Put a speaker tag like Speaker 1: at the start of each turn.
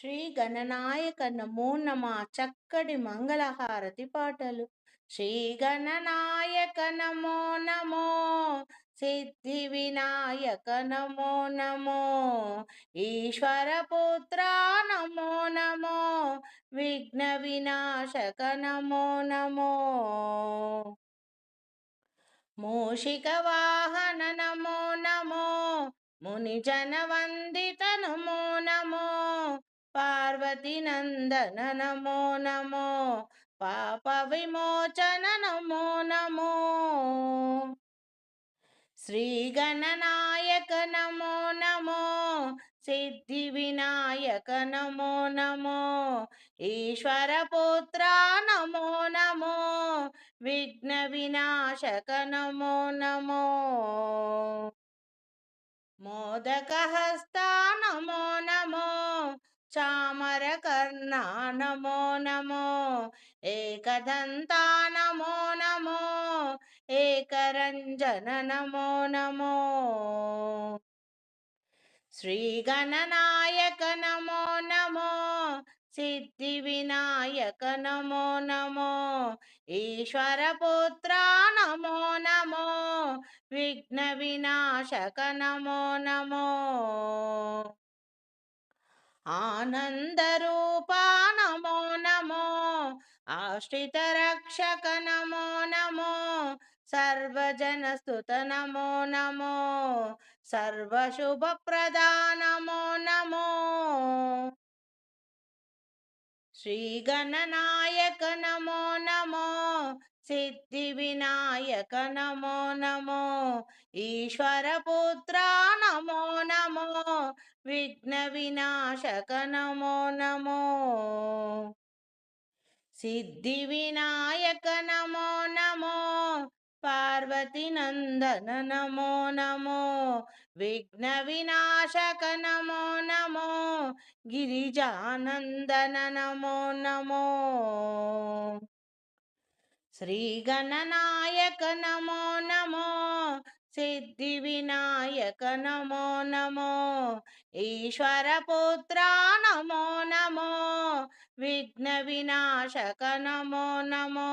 Speaker 1: శ్రీ గణనాయక నమో నమ. చక్కటి మంగళహారతి పాటలు. శ్రీ గణనాయక నమో నమో. సిద్ధి వినాయక నమో నమో. ఈశ్వర పుత్ర నమో నమో. విఘ్న వినాశక నమో నమో. మూషిక వాహన నమో నమో. మునిజన వందిత నమో నమో పార్వతి నందన నమో నమో. పాప విమోచన నమో నమో. శ్రీ గణనాయక నమో నమో. సిద్ధి వినాయక నమో నమో. ఈశ్వర పుత్ర నమో నమో. విఘ్న వినాశక నమో నమో. మోదకహస్త నమో నమో చామరకర్ణా నమో నమో ఏకదంతా నమో నమో ఏకరంజన నమో. నమో శ్రీగణనాయక నమో నమో సిద్ధి వినాయక నమో నమో ఈశ్వరపుత్ర నమో నమో విఘ్న వినాశక నమో నమో. ఆనందరూప నమో నమో ఆశ్రిత రక్షక నమో నమో సర్వజనస్తుత నమో నమో సర్వశుభప్రదానమో నమో. శ్రీగణనాయక నమో నమో సిద్ధి వినాయక నమో నమో ఈశ్వరపుత్రా విఘ్న వినాశక నమో నమో. సిద్ధి వినాయక నమో నమో. పార్వతి నందన నమో నమో. విఘ్న వినాశక నమో నమో. గిరిజానందన నమో నమో. శ్రీ గణనాయక నమో నమో. సిద్ధి వినాయక నమో నమో ఈశ్వర పుత్ర నమో నమో విఘ్న వినాశక నమో నమో.